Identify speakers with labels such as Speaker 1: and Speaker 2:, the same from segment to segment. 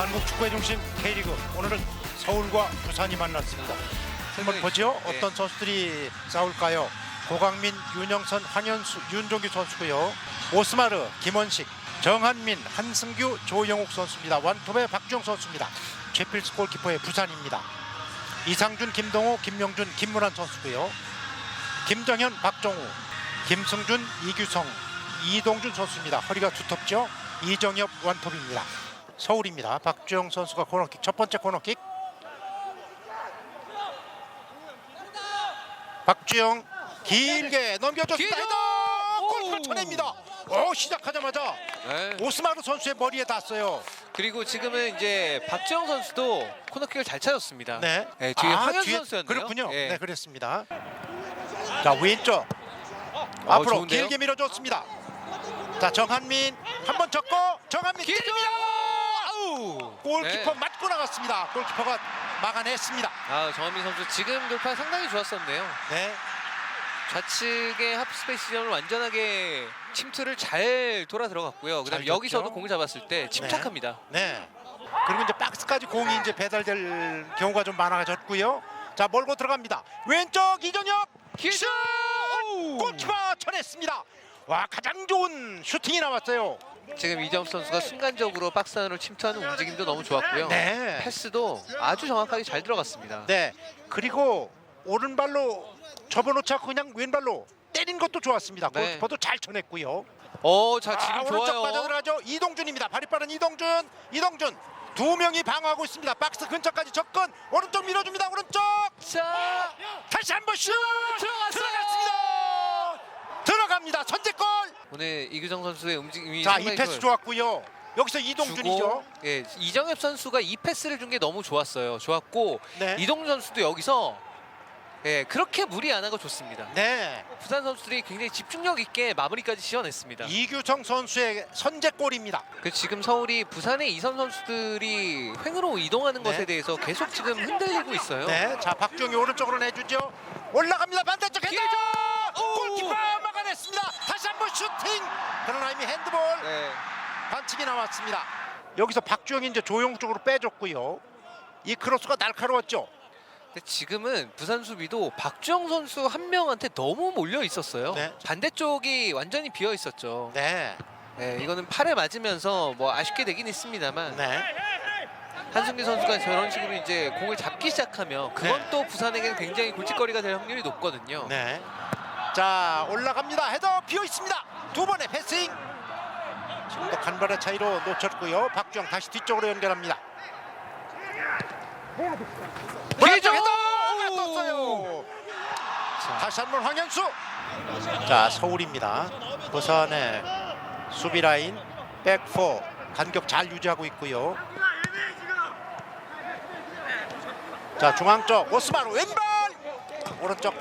Speaker 1: 한국 축구의 중심 K리그 오늘은 서울과 부산이 만났습니다. 한번
Speaker 2: 생각이-
Speaker 1: 보죠.
Speaker 2: 네.
Speaker 1: 어떤 선수들이 싸울까요? 고강민, 윤영선, 황현수, 윤종규 선수고요. 오스마르, 김원식, 정한민, 한승규, 조영욱 선수입니다. 원톱의 박주영 선수입니다. 최필스 골키퍼의 부산입니다. 이상준, 김동호, 김명준, 김문환 선수고요. 김정현, 박정우, 김승준, 이규성, 이동준 선수입니다. 허리가 두텁죠? 이정엽 원톱입니다. 서울입니다. 박주영 선수가 코너킥 첫 번째 코너킥. 박주영 길게 넘겨줬습니다.
Speaker 2: 기회죠!
Speaker 1: 헤더! 골
Speaker 2: 오!
Speaker 1: 시작하자마자
Speaker 2: 네.
Speaker 1: 오스마르 선수의 머리에 닿았어요.
Speaker 2: 그리고 지금은 이제 박주영 선수도 코너킥을 잘 찾았습니다.
Speaker 1: 네.
Speaker 2: 네, 뒤에
Speaker 1: 아, 뒤에-
Speaker 2: 선수였네요.
Speaker 1: 그렇군요.
Speaker 2: 예.
Speaker 1: 네, 그랬습니다. 자 왼쪽
Speaker 2: 어,
Speaker 1: 앞으로
Speaker 2: 좋은데요?
Speaker 1: 길게 밀어줬습니다. 자 정한민 한 번 접고 정한민! 때립니다.
Speaker 2: 아우!
Speaker 1: 골키퍼
Speaker 2: 네.
Speaker 1: 맞고 나갔습니다. 골키퍼가 막아냈습니다.
Speaker 2: 아, 정한민 선수 지금 돌파 상당히 좋았었네요.
Speaker 1: 네.
Speaker 2: 좌측의 하프스페이스 지점을 완전하게 침투를 잘 돌아 들어갔고요. 그다음
Speaker 1: 잘
Speaker 2: 여기서도? 공을 잡았을 때 침착합니다.
Speaker 1: 네. 그리고 이제 박스까지 공이 이제 배달될 경우가 좀 많아졌고요. 자 몰고 들어갑니다. 왼쪽
Speaker 2: 기회죠!
Speaker 1: 슛! 골키퍼 쳐냈습니다. 와 가장 좋은 슈팅이 나왔어요.
Speaker 2: 지금 이정 선수가 순간적으로 박스 안으로 침투하는 움직임도 너무 좋았고요.
Speaker 1: 네.
Speaker 2: 패스도 아주 정확하게 잘 들어갔습니다.
Speaker 1: 네. 그리고 오른발로 접어놓지 않고 그냥 왼발로 때린 것도 좋았습니다.
Speaker 2: 네.
Speaker 1: 골키퍼도 잘 쳐냈고요.
Speaker 2: 어, 자 지금
Speaker 1: 아, 오른쪽
Speaker 2: 좋아요.
Speaker 1: 빠져들어가죠. 이동준입니다. 발이 빠른 이동준. 이동준 두 명이 방어하고 있습니다. 박스 근처까지 접근. 오른쪽 밀어줍니다. 오른쪽.
Speaker 2: 자,
Speaker 1: 다시 한번 슛. 들어갔습니다. 들어갑니다. 선제골.
Speaker 2: 오늘 이규정 선수의 움직임이
Speaker 1: 자,
Speaker 2: 상당히
Speaker 1: 이 패스
Speaker 2: 좋아요.
Speaker 1: 좋았고요. 여기서 이동준이죠.
Speaker 2: 주고, 예, 이정엽 선수가 이 패스를 준 게 너무 좋았어요. 좋았고
Speaker 1: 네.
Speaker 2: 이동 선수도 여기서 예, 그렇게 무리 안 하고 좋습니다.
Speaker 1: 네.
Speaker 2: 부산 선수들이 굉장히 집중력 있게 마무리까지 지어냈습니다.
Speaker 1: 이규성 선수의 선제골입니다.
Speaker 2: 그 지금 서울이 부산의 이선 선수들이 횡으로 이동하는
Speaker 1: 네.
Speaker 2: 것에 대해서 계속 지금 흔들리고 있어요.
Speaker 1: 네. 자, 박종이 오른쪽으로 내주죠. 올라갑니다. 반대쪽 헤더.
Speaker 2: 기회죠! 오!
Speaker 1: 골키퍼 냈습니다. 다시 한번 슈팅. 그러나 이미 핸드볼
Speaker 2: 네.
Speaker 1: 반칙이 나왔습니다. 여기서 박주영이 이제 조용 쪽으로 빼줬고요. 이 크로스가 날카로웠죠.
Speaker 2: 근데 지금은 부산 수비도 박주영 선수 한 명한테 너무 몰려 있었어요.
Speaker 1: 네.
Speaker 2: 반대쪽이 완전히 비어 있었죠.
Speaker 1: 네.
Speaker 2: 네, 이거는 팔에 맞으면서 뭐 아쉽게 되긴 했습니다만
Speaker 1: 네.
Speaker 2: 한승규 선수가 저런 식으로 이제 공을 잡기 시작하면 그건
Speaker 1: 네.
Speaker 2: 또 부산에게는 굉장히 골칫거리가 될 확률이 높거든요.
Speaker 1: 네. 자, 올라갑니다. 헤더 비어 있습니다. 두 번의 패싱. 지금도 간발의 차이로 놓쳤고요. 박주영 다시 뒤쪽으로 연결합니다.
Speaker 2: 기회죠!
Speaker 1: 헤더가 떴어요.
Speaker 2: 자,
Speaker 1: 다시 한 번 황현수. 자 서울입니다. 부산의 수비 라인 백포 간격 잘 유지하고 있고요. 자 중앙 쪽 오스마르 왼발 오른쪽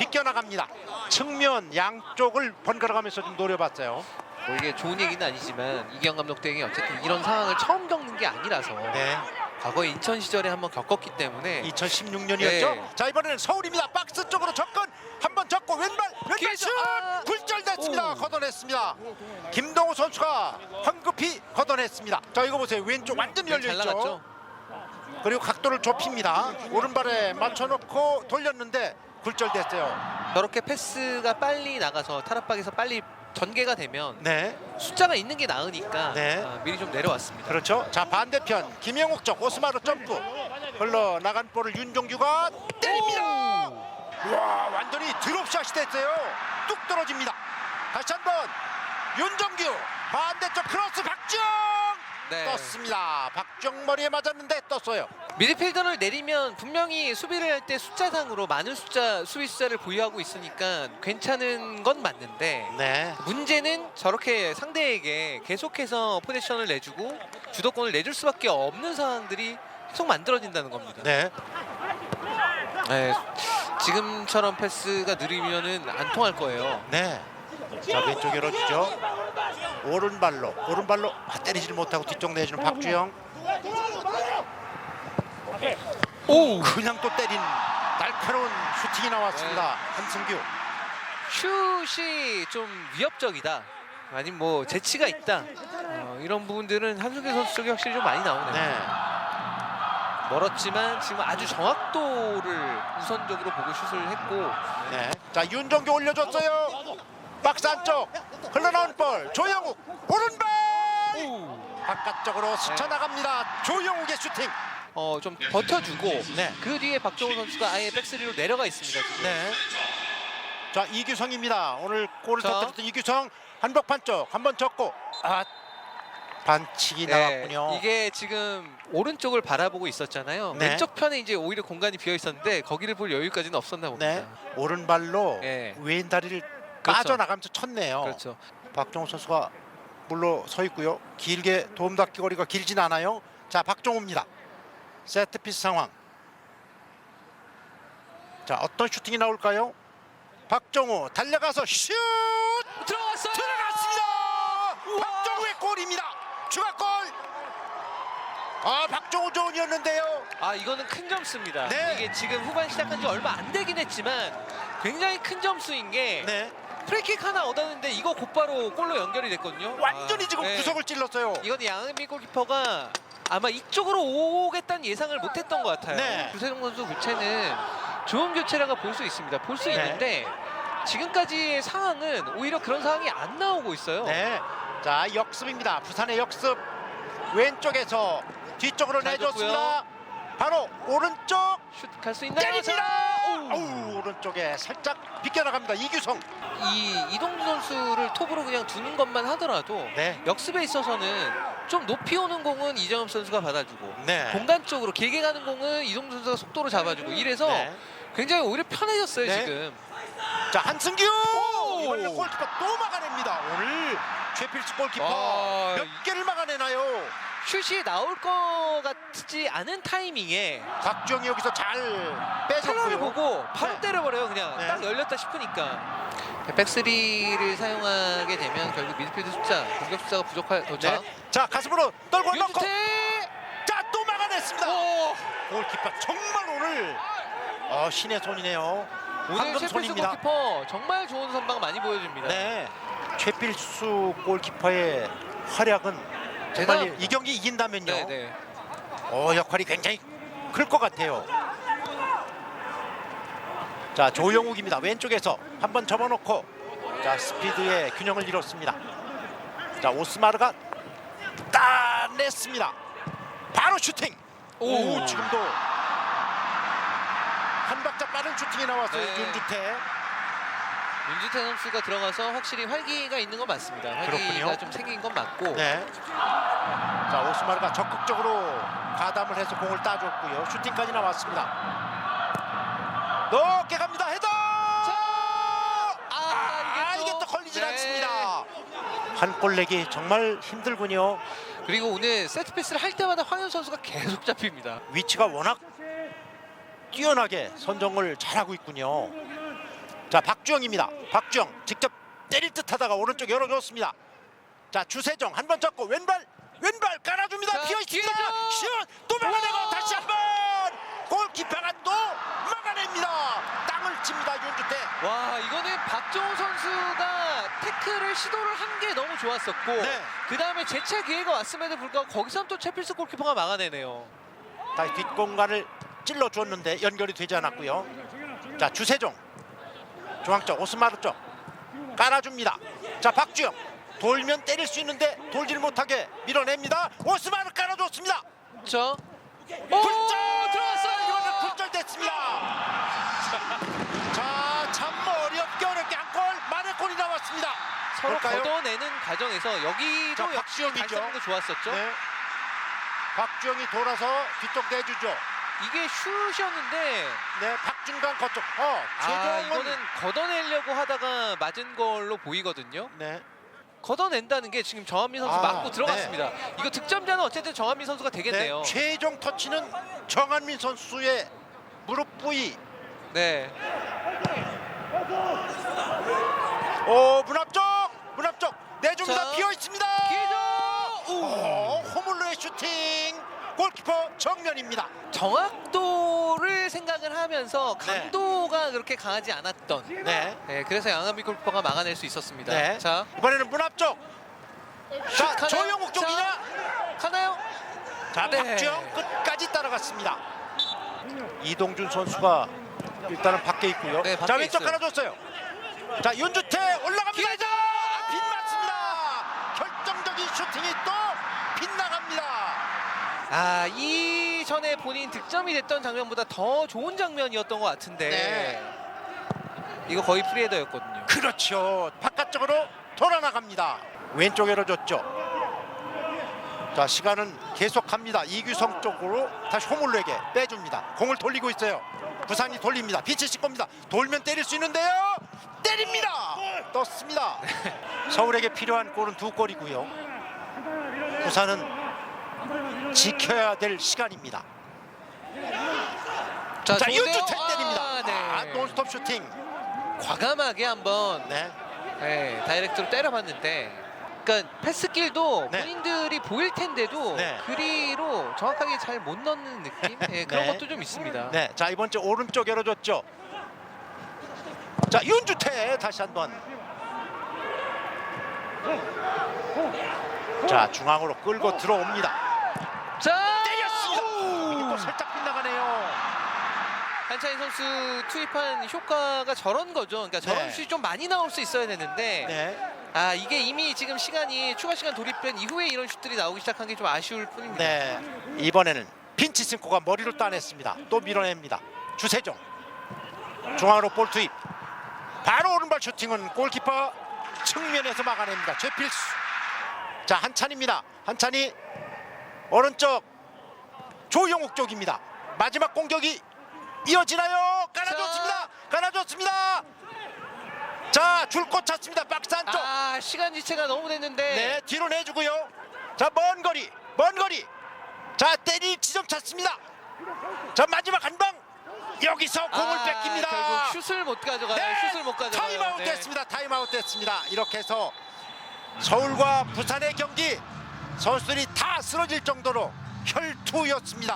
Speaker 1: 비껴나갑니다. 측면 양쪽을 번갈아가면서 좀 노려봤어요.
Speaker 2: 뭐 이게 좋은 얘기는 아니지만 이경 감독 등이 어쨌든 이런 상황을 처음 겪는 게 아니라서
Speaker 1: 네,
Speaker 2: 과거 인천 시절에 한번 겪었기 때문에
Speaker 1: 2016년이었죠.
Speaker 2: 네.
Speaker 1: 자 이번에는 서울입니다. 박스 쪽으로 접근 한번 접고 왼발 왼발! 슛
Speaker 2: 아!
Speaker 1: 굴절됐습니다.
Speaker 2: 오.
Speaker 1: 걷어냈습니다. 김동우 선수가 황급히 걷어냈습니다. 자 이거 보세요. 왼쪽 완전
Speaker 2: 네, 잘
Speaker 1: 열려. 있죠. 그리고 각도를 좁힙니다. 오른발에 맞춰놓고 돌렸는데 굴절됐어요.
Speaker 2: 저렇게 패스가 빨리 나가서 타락박에서 빨리 전개가 되면
Speaker 1: 네,
Speaker 2: 숫자가 있는 게 나으니까
Speaker 1: 네.
Speaker 2: 아, 미리 좀 내려왔습니다.
Speaker 1: 그렇죠. 자 반대편 김영욱 쪽 오스마르 점프 흘러 나간 볼을 윤종규가 때립니다. 와 완전히 드롭샷이 됐어요. 뚝 떨어집니다. 다시 한번 윤종규 반대쪽 크로스 박정
Speaker 2: 네.
Speaker 1: 떴습니다. 박정 머리에 맞았는데 떴어요.
Speaker 2: 미드필더를 내리면 분명히 수비를 할 때 숫자상으로 많은 숫자 수비 숫자를 보유하고 있으니까 괜찮은 건 맞는데
Speaker 1: 네.
Speaker 2: 문제는 저렇게 상대에게 계속해서 포지션을 내주고 주도권을 내줄 수밖에 없는 상황들이 계속 만들어진다는 겁니다.
Speaker 1: 네.
Speaker 2: 네, 지금처럼 패스가 느리면은 안 통할 거예요.
Speaker 1: 네. 자 왼쪽 열어주죠. 오른발로 오른발로 아, 때리질 못하고 뒤쪽 내주는 박주영.
Speaker 2: 오
Speaker 1: 그냥 또 때린 날카로운 슈팅이 나왔습니다. 한승규.
Speaker 2: 슛이 좀 위협적이다. 아니면 뭐 재치가 있다. 어, 이런 부분들은 한승규 선수 쪽이 확실히 좀 많이 나오네요.
Speaker 1: 네.
Speaker 2: 멀었지만 지금 아주 정확도를 우선적으로 보고 슛을 했고
Speaker 1: 네. 자 윤종규 올려줬어요. 박스 안쪽 흘러나온 볼 조영욱 오른발 바깥쪽으로 스쳐 나갑니다. 조영욱의 슈팅.
Speaker 2: 어, 좀 버텨주고
Speaker 1: 네.
Speaker 2: 그 뒤에 박정호 선수가 아예 백스리로 내려가 있습니다. 지금.
Speaker 1: 네. 자 이규성입니다. 오늘 골을
Speaker 2: 자.
Speaker 1: 터뜨렸던 이규성 한복판 쪽 한 번 쳤고 아 반칙이
Speaker 2: 네,
Speaker 1: 나왔군요.
Speaker 2: 이게 지금 오른쪽을 바라보고 있었잖아요.
Speaker 1: 네.
Speaker 2: 왼쪽 편에 이제 오히려 공간이 비어 있었는데 거기를 볼 여유까지는 없었나 봅니다.
Speaker 1: 네. 오른발로
Speaker 2: 네.
Speaker 1: 왼 다리를
Speaker 2: 그렇죠.
Speaker 1: 빠져나가면서 쳤네요.
Speaker 2: 그렇죠.
Speaker 1: 박정호 선수가 물러 서 있고요. 길게 도움닫기 거리가 길진 않아요. 자 박정호입니다. 세트피스 상황. 자 어떤 슈팅이 나올까요? 박정호 달려가서 슛
Speaker 2: 들어갔어요.
Speaker 1: 들어갔습니다. 박정호의 골입니다. 추가골. 아 박정호 좋은이었는데요.
Speaker 2: 아 이거는 큰 점수입니다.
Speaker 1: 네.
Speaker 2: 이게 지금 후반 시작한 지 얼마 안 되긴 했지만 굉장히 큰 점수인 게
Speaker 1: 네.
Speaker 2: 프리킥 하나 얻었는데 이거 곧바로 골로 연결이 됐거든요.
Speaker 1: 완전히
Speaker 2: 아,
Speaker 1: 지금
Speaker 2: 네.
Speaker 1: 구석을 찔렀어요.
Speaker 2: 이건 양은미 골키퍼가 아마 이쪽으로 오겠다는 예상을 못했던 것 같아요.
Speaker 1: 네.
Speaker 2: 구세종 선수 교체는 좋은 교체라고 볼 수 있습니다. 볼 수
Speaker 1: 네.
Speaker 2: 있는데 지금까지의 상황은 오히려 그런 상황이 안 나오고 있어요.
Speaker 1: 네. 자 역습입니다. 부산의 역습 왼쪽에서 뒤쪽으로
Speaker 2: 잘
Speaker 1: 내줬습니다. 바로 오른쪽
Speaker 2: 슛 갈 수 있나요?
Speaker 1: 때립니다.
Speaker 2: 자, 오!
Speaker 1: 어우, 오른쪽에 살짝 비껴나갑니다. 이규성.
Speaker 2: 이 이동주 선수를 톱으로 그냥 두는 것만 하더라도
Speaker 1: 네.
Speaker 2: 역습에 있어서는 좀 높이 오는 공은 이정엽 선수가 받아주고
Speaker 1: 네.
Speaker 2: 공간 쪽으로 길게 가는 공은 이동주 선수가 속도로 잡아주고 이래서
Speaker 1: 네.
Speaker 2: 굉장히 오히려 편해졌어요
Speaker 1: 네.
Speaker 2: 지금.
Speaker 1: 자 한승규
Speaker 2: 오!
Speaker 1: 이번에 골키퍼 또 막아냅니다. 오늘 최필수 골키퍼
Speaker 2: 아,
Speaker 1: 몇 개를 막아내나요?
Speaker 2: 슛이 나올 것 같지 않은 타이밍에
Speaker 1: 박주영이 여기서 잘
Speaker 2: 패널을
Speaker 1: 빼줬고요.
Speaker 2: 보고 바로
Speaker 1: 네.
Speaker 2: 때려버려요 그냥
Speaker 1: 네.
Speaker 2: 딱 열렸다 싶으니까 백스리를 사용하게 되면 결국 미드필드 숫자 공격 숫자가 부족할 도착
Speaker 1: 네. 자 가슴으로 떨고 넣고 자또 막아냈습니다.
Speaker 2: 오!
Speaker 1: 골키퍼 정말 오늘 어, 신의 손이네요.
Speaker 2: 오늘
Speaker 1: 방금
Speaker 2: 셰필스
Speaker 1: 손입니다.
Speaker 2: 골키퍼 정말 좋은 선방 많이 보여줍니다
Speaker 1: 네. 최필수 골키퍼의 활약은 정말
Speaker 2: 대단합니다.
Speaker 1: 이 경기 이긴다면요.
Speaker 2: 네, 네.
Speaker 1: 어, 역할이 굉장히 클 것 같아요. 자 조영욱입니다. 왼쪽에서 한번 접어놓고 자 스피드의 균형을 잃었습니다. 자 오스마르가 따냈습니다. 바로 슈팅. 오,
Speaker 2: 오.
Speaker 1: 지금도 한 박자 빠른 슈팅이 나왔어요.
Speaker 2: 네.
Speaker 1: 윤주태.
Speaker 2: 윤주태 선수가 들어가서 확실히 활기가 있는 건 맞습니다. 활기가
Speaker 1: 그렇군요.
Speaker 2: 좀 생긴 건 맞고
Speaker 1: 네. 자 오스마르가 적극적으로 가담을 해서 공을 따줬고요. 슈팅까지 나왔습니다. 높게 갑니다. 헤더. 아, 걸리질
Speaker 2: 네.
Speaker 1: 않습니다. 한 골 내기 정말 힘들군요.
Speaker 2: 그리고 오늘 세트 패스를 할 때마다 황현 선수가 계속 잡힙니다.
Speaker 1: 위치가 워낙 뛰어나게 선정을 잘하고 있군요. 자 박주영입니다. 박주영 직접 때릴 듯하다가 오른쪽 열어줬습니다. 자 주세정 한 번 잡고 왼발 왼발 깔아줍니다.
Speaker 2: 자,
Speaker 1: 비어 있습니다. 슛또 막아내고 다시 한 번 골키퍼가 또 막아냅니다. 땅을 칩니다 윤주태.
Speaker 2: 와 이거는 박정호 선수가 태클을 시도를 한 게 너무 좋았었고
Speaker 1: 네.
Speaker 2: 그 다음에 재차 기회가 왔음에도 불구하고 거기서 또 채필스 골키퍼가 막아내네요.
Speaker 1: 다시 뒷공간을 찔러 줬는데 연결이 되지 않았고요. 자 주세종 중앙쪽 오스마르 쪽 깔아줍니다. 자 박주영 돌면 때릴 수 있는데 돌질 못하게 밀어냅니다. 오스마르 깔아줬습니다.
Speaker 2: 그렇죠?
Speaker 1: 굴절
Speaker 2: 들어왔어요.
Speaker 1: 이거는 굴절됐습니다. 자참 어렵게 어렵게 한 골 만의 골이 나왔습니다.
Speaker 2: 서로
Speaker 1: 볼까요?
Speaker 2: 걷어내는 과정에서 여기도
Speaker 1: 자,
Speaker 2: 역시
Speaker 1: 박지영이죠.
Speaker 2: 발사는 좋았었죠.
Speaker 1: 네. 박주영이 돌아서 뒤쪽 내주죠.
Speaker 2: 이게 슛이었는데
Speaker 1: 네 박준관 거쪽.
Speaker 2: 어아
Speaker 1: 최종은
Speaker 2: 이거는 걷어내려고 하다가 맞은 걸로 보이거든요.
Speaker 1: 네.
Speaker 2: 걷어낸다는 게 지금 정한민 선수
Speaker 1: 아,
Speaker 2: 맞고 들어갔습니다. 이거 득점자는 어쨌든 정한민 선수가 되겠네요.
Speaker 1: 네, 최종 터치는 정한민 선수의 무릎 부위.
Speaker 2: 네.
Speaker 1: 오, 문 앞쪽, 문 앞쪽 내줍니다.
Speaker 2: 자,
Speaker 1: 비어 있습니다.
Speaker 2: 오.
Speaker 1: 오, 호물로의 슈팅. 골키퍼 정면입니다.
Speaker 2: 정확도를 생각을 하면서
Speaker 1: 네.
Speaker 2: 강도가 그렇게 강하지 않았던.
Speaker 1: 네.
Speaker 2: 네, 그래서 양한민 골키퍼가 막아낼 수 있었습니다.
Speaker 1: 네.
Speaker 2: 자,
Speaker 1: 이번에는 문 앞쪽. 자
Speaker 2: 가나요?
Speaker 1: 조영욱 쪽이냐?
Speaker 2: 자, 가나요?
Speaker 1: 자
Speaker 2: 네.
Speaker 1: 박주영 끝까지 따라갔습니다. 이동준 선수가 일단은 밖에 있고요.
Speaker 2: 네, 밖에
Speaker 1: 자 왼쪽
Speaker 2: 있어요.
Speaker 1: 깔아줬어요. 자 윤주태 올라갑니다.
Speaker 2: 기회죠!
Speaker 1: 아, 빗맞습니다. 결정적인 슈팅이 또 빗나갑니다.
Speaker 2: 아 이전에 본인 득점이 됐던 장면보다 더 좋은 장면이었던 것 같은데
Speaker 1: 네.
Speaker 2: 이거 거의 프리헤더였거든요.
Speaker 1: 그렇죠. 바깥쪽으로 돌아나갑니다. 왼쪽으로 줬죠. 자 시간은 계속합니다. 이규성 쪽으로 다시 호물로에게 빼줍니다. 공을 돌리고 있어요. 부산이 돌립니다. 빛이 실 겁니다. 돌면 때릴 수 있는데요. 때립니다. 떴습니다. 서울에게 필요한 골은 두 골이고요. 부산은 지켜야 될 시간입니다.
Speaker 2: 자,
Speaker 1: 자
Speaker 2: 좋은데요?
Speaker 1: 때립니다.
Speaker 2: 아, 네.
Speaker 1: 아, 논스톱 슈팅.
Speaker 2: 과감하게 한번
Speaker 1: 네.
Speaker 2: 네, 다이렉트로 때려봤는데 그러니까 패스길도
Speaker 1: 네.
Speaker 2: 본인들이 보일 텐데도
Speaker 1: 네.
Speaker 2: 그리로 정확하게 잘 못 넣는 느낌 네, 그런
Speaker 1: 네.
Speaker 2: 것도 좀 있습니다.
Speaker 1: 네, 자 이번 주 오른쪽 열어줬죠. 자 윤주태 다시 한번. 자 중앙으로 끌고 들어옵니다.
Speaker 2: 자
Speaker 1: 때렸습니다. 또 살짝 빗나가네요.
Speaker 2: 한차인 선수 투입한 효과가 저런 거죠. 그러니까 저런
Speaker 1: 네.
Speaker 2: 슛이 좀 많이 나올 수 있어야 되는데
Speaker 1: 네,
Speaker 2: 아 이게 이미 지금 시간이 추가 시간 돌입된 이후에 이런 슛들이 나오기 시작한 게 좀 아쉬울 뿐입니다.
Speaker 1: 네 이번에는 핀치 승코가 머리로 따냈습니다. 또 밀어냅니다. 주세종 중앙으로 볼 투입. 바로 오른발 슈팅은 골키퍼 측면에서 막아냅니다. 최필수. 자 한찬입니다. 한찬이 오른쪽 조영욱 쪽입니다. 마지막 공격이 이어지나요? 깔아줬습니다. 깔아줬습니다. 자줄것 찾습니다. 박스 안쪽.
Speaker 2: 아 시간 지체가 너무 됐는데
Speaker 1: 네 뒤로 내주고요. 자 먼 거리 먼 거리. 자 때릴 지점 찾습니다. 자 마지막 한 방. 여기서 공을
Speaker 2: 아,
Speaker 1: 뺏깁니다.
Speaker 2: 결국 슛을 못 가져가요.
Speaker 1: 네,
Speaker 2: 슛을 못 가져가요.
Speaker 1: 타임아웃
Speaker 2: 네.
Speaker 1: 됐습니다. 타임아웃 됐습니다. 이렇게 해서 서울과 부산의 경기 선수들이 다 쓰러질 정도로 혈투였습니다.